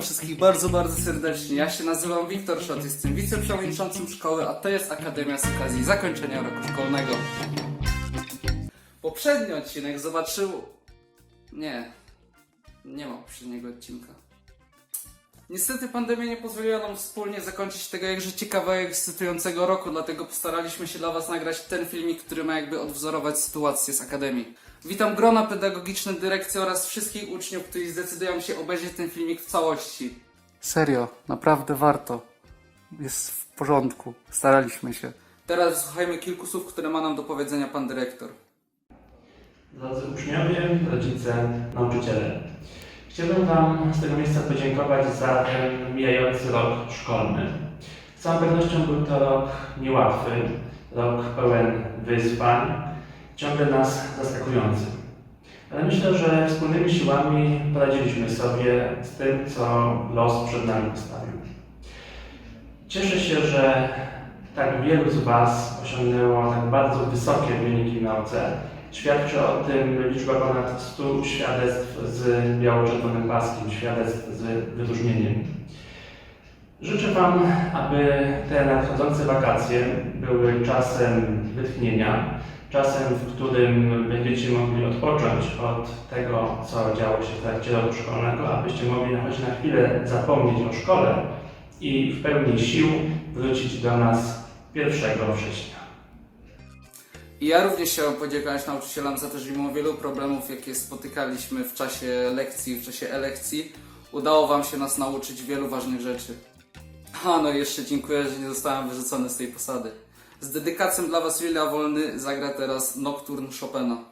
Wszystkich bardzo, bardzo serdecznie. Ja się nazywam Wiktor Szot, jestem wiceprzewodniczącym szkoły, a to jest Akademia z okazji zakończenia roku szkolnego. Poprzedni odcinek zobaczył... Nie, nie ma poprzedniego odcinka. Niestety pandemia nie pozwoliła nam wspólnie zakończyć tego jakże ciekawego, ekscytującego roku, dlatego postaraliśmy się dla Was nagrać ten filmik, który ma jakby odwzorować sytuację z Akademii. Witam grona pedagogiczne dyrekcji oraz wszystkich uczniów, którzy zdecydują się obejrzeć ten filmik w całości. Serio, naprawdę warto. Jest w porządku, staraliśmy się. Teraz słuchajmy kilku słów, które ma nam do powiedzenia pan dyrektor. Drodzy uczniowie, rodzice, nauczyciele. Chciałbym Wam z tego miejsca podziękować za ten mijający rok szkolny. Z całą pewnością był to rok niełatwy, rok pełen wyzwań, ciągle nas zaskakujący. Ale myślę, że wspólnymi siłami poradziliśmy sobie z tym, co los przed nami postawił. Cieszę się, że tak wielu z Was osiągnęło tak bardzo wysokie wyniki w nauce. Świadczy o tym liczba ponad 100 świadectw z biało-czerwonym paskiem, świadectw z wyróżnieniem. Życzę Wam, aby te nadchodzące wakacje były czasem wytchnienia, czasem, w którym będziecie mogli odpocząć od tego, co działo się w trakcie roku szkolnego, abyście mogli choć na chwilę zapomnieć o szkole i w pełni sił wrócić do nas 1 września. I ja również chciałem podziękować nauczycielom za to, że mimo wielu problemów, jakie spotykaliśmy w czasie lekcji, w czasie elekcji, udało Wam się nas nauczyć wielu ważnych rzeczy. A no jeszcze dziękuję, że nie zostałem wyrzucony z tej posady. Z dedykacją dla Was Lilia Wolny zagra teraz Nocturne Chopina.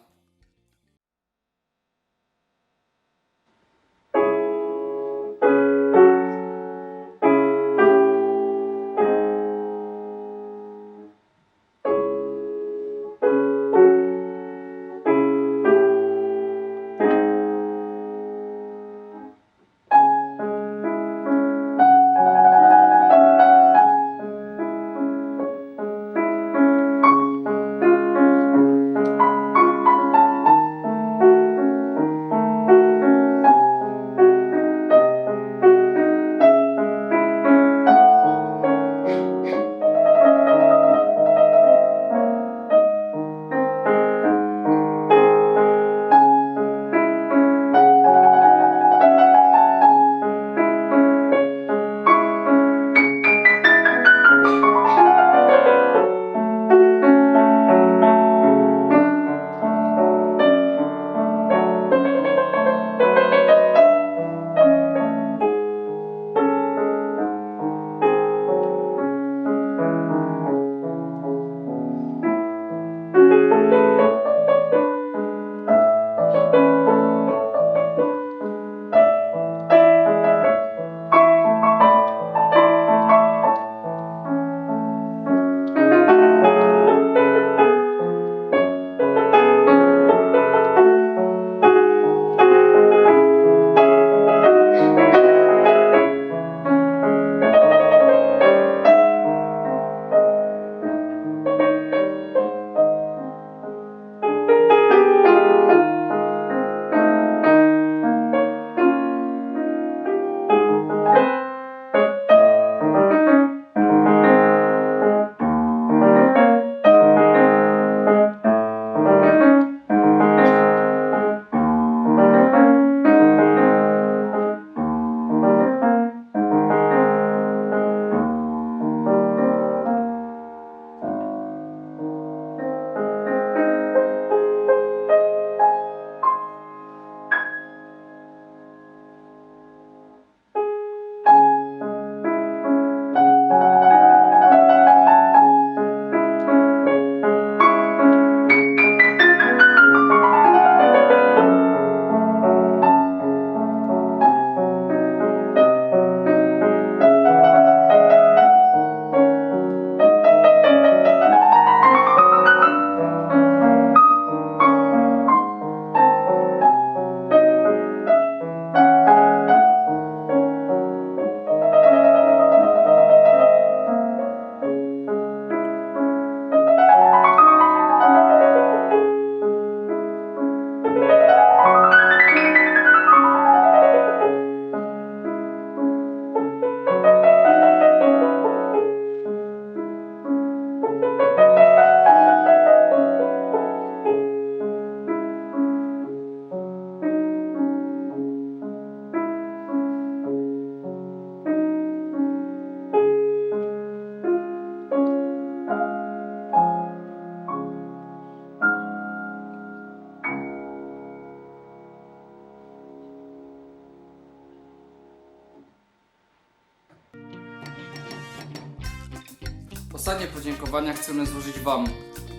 Ostatnie podziękowania chcemy złożyć Wam,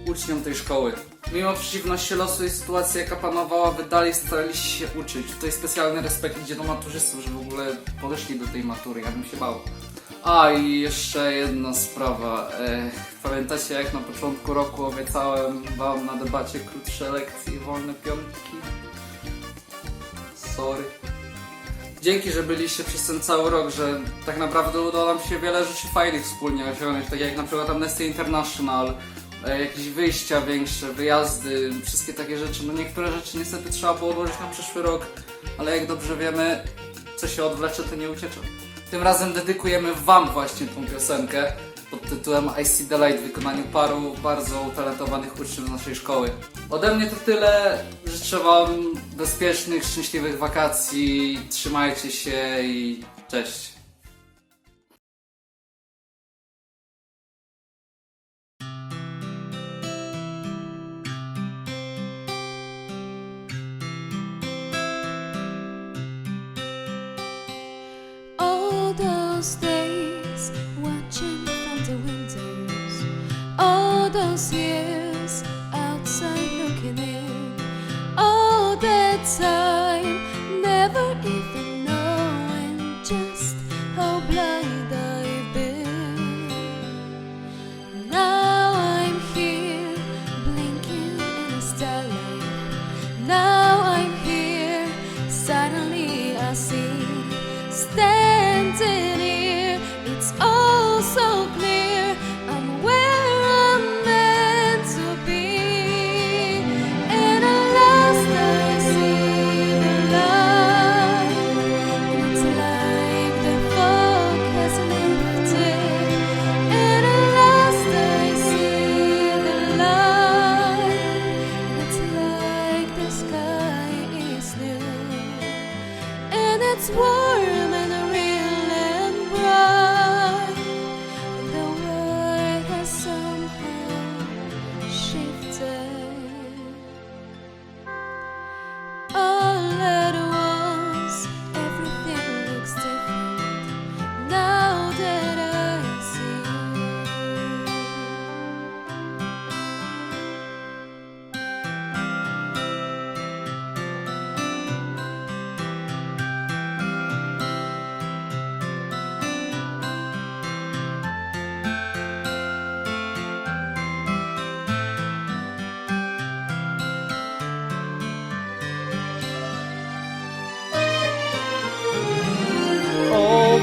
uczniom tej szkoły. Mimo przeciwności losu i sytuacji, jaka panowała, Wy dalej staraliście się uczyć. Tutaj specjalny respekt idzie do maturzystów, że w ogóle podeszli do tej matury, ja bym się bał. A i jeszcze jedna sprawa. E, pamiętacie jak na początku roku obiecałem Wam na debacie krótsze lekcje i wolne piątki? Sorry. Dzięki, że byliście przez ten cały rok, że tak naprawdę udało nam się wiele rzeczy fajnych wspólnie osiągnąć, tak jak na przykład Amnesty International, e, jakieś wyjścia większe, wyjazdy, wszystkie takie rzeczy. No niektóre rzeczy niestety trzeba było odłożyć na przyszły rok, ale jak dobrze wiemy, co się odwlecze, to nie uciecze. Tym razem dedykujemy Wam właśnie tą piosenkę pod tytułem I See the Light w wykonaniu paru bardzo utalentowanych uczniów naszej szkoły. Ode mnie to tyle. Życzę Wam bezpiecznych, szczęśliwych wakacji. Trzymajcie się i cześć. All those days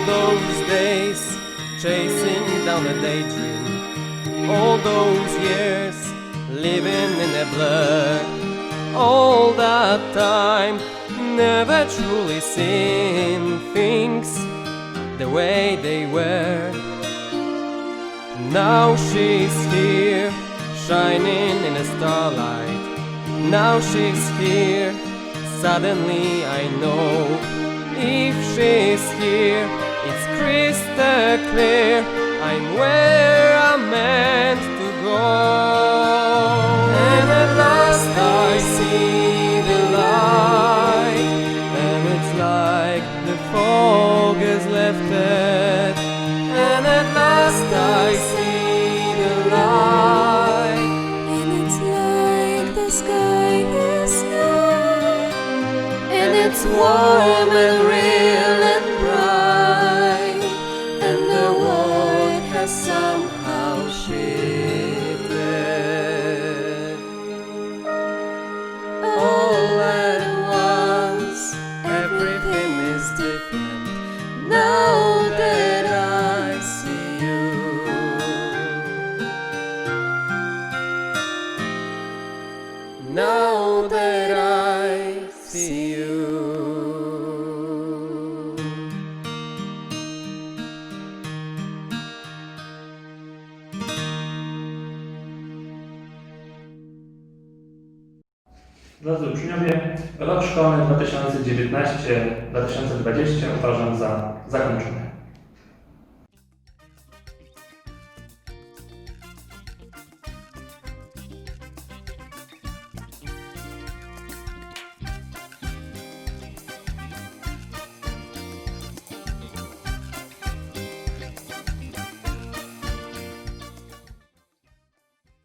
those days chasing down a daydream. All those years living in a blur. All that time never truly seeing things the way they were. Now she's here, shining in the starlight. Now she's here, suddenly I know. If she's here, crystal clear. I'm where I'm meant to go. And at last I see the light, and it's like the fog is lifted. And at last I see the light. And it's like the sky is new, and it's warm and somehow. All at once, everything is different now that I see you. Now that I see rok szkolny 2019-2020 uważam za zakończony.